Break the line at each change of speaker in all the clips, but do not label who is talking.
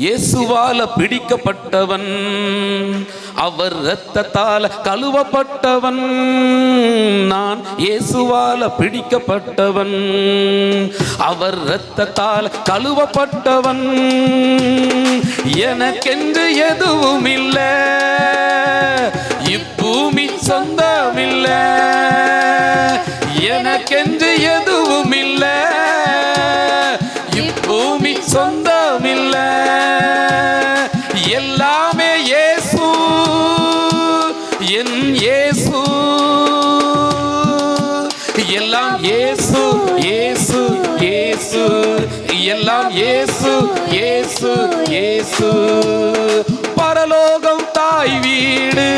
இயேசுவால பிடிக்கப்பட்டவன். அவர் இரத்தத்தால கழுவப்பட்டவன். நான் இயேசுவால பிடிக்கப்பட்டவன். அவர் இரத்தத்தால் கழுவப்பட்டவன். எனக்கென்று எதுவும் இல்லை இப்பூமி சொந்தமில்லை. எனக்கென்று எதுவும் இல்லை எல்லாமே இயேசு என் இயேசு. எல்லாம் இயேசு இயேசு இயேசு. எல்லாம் இயேசு இயேசு இயேசு. பரலோகம் தாய் வீடு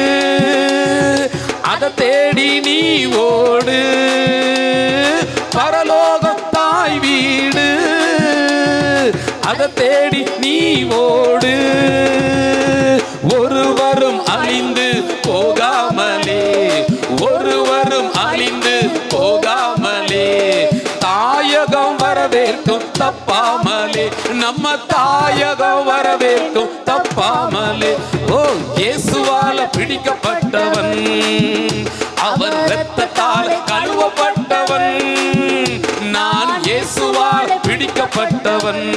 அதை தேடி நீ ஓடு. பரலோகம் தாய் வீடு அதை தேடி நீ ஓடு. ஒருவரும் அழிந்து போகாமலே. தாயகம் வரவேற்கும் தப்பாமலே. நம்ம தாயகம் வரவேற்கும் தப்பாமலே. ஓ இயேசுவால பிடிக்கப்பட்டவன். அவர் ரத்தத்தால் கழுவப்பட்டவன். நான் இயேசுவால் பிடிக்கப்பட்டவன்.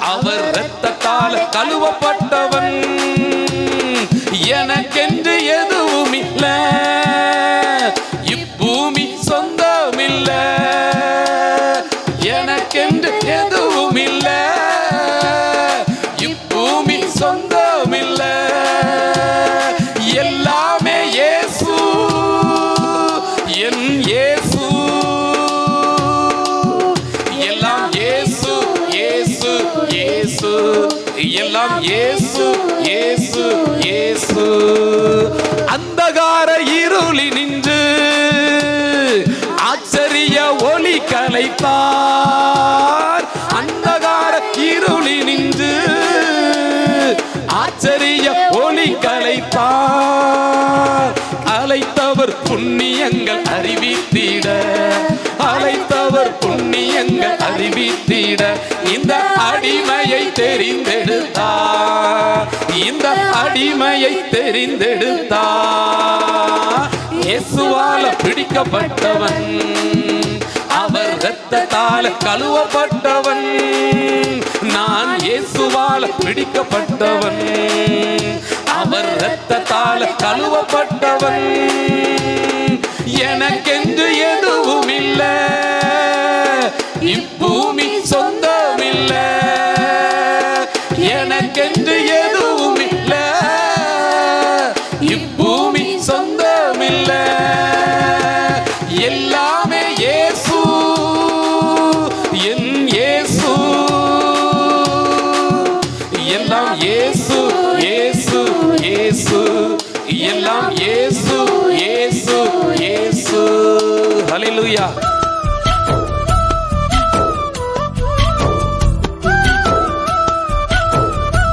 அவர் ரத்தத்தால் கழுவப்பட்டவன். எனக்கென்று எதுவும் இல்லை. எல்லாம் இயேசு இயேசு அந்தகார இருளி நின்று ஆச்சரிய ஒளி கலைத்தார் அந்தகார இருளி நின்று ஆச்சரிய ஒளி கலை புண்ணியங்கள் அறிவித்திட. அழைத்தவர் புண்ணியங்கள் அறிவித்திட. இந்த அடிமையை தெரிந்தெடுத்தார் இந்த அடிமையை தெரிந்தெடுத்தார் இயேசுவால பிடிக்கப்பட்டவன். அவர் ரத்தத்தால் கழுவப்பட்டவன். நான் இயேசுவால பிடிக்கப்பட்டவன். அவர் ரத்தத்தால் கழுவப்பட்டவன். எனக்கென்று எதுவும் இல்ல இப்பூமி சொந்தமில்ல. எனக்கென்று எதுவும் இல்ல இப்பூமி சொந்தமில்ல. எல்லாமே இயேசு என் இயேசு எல்லாம் இயேசு எல்லாம்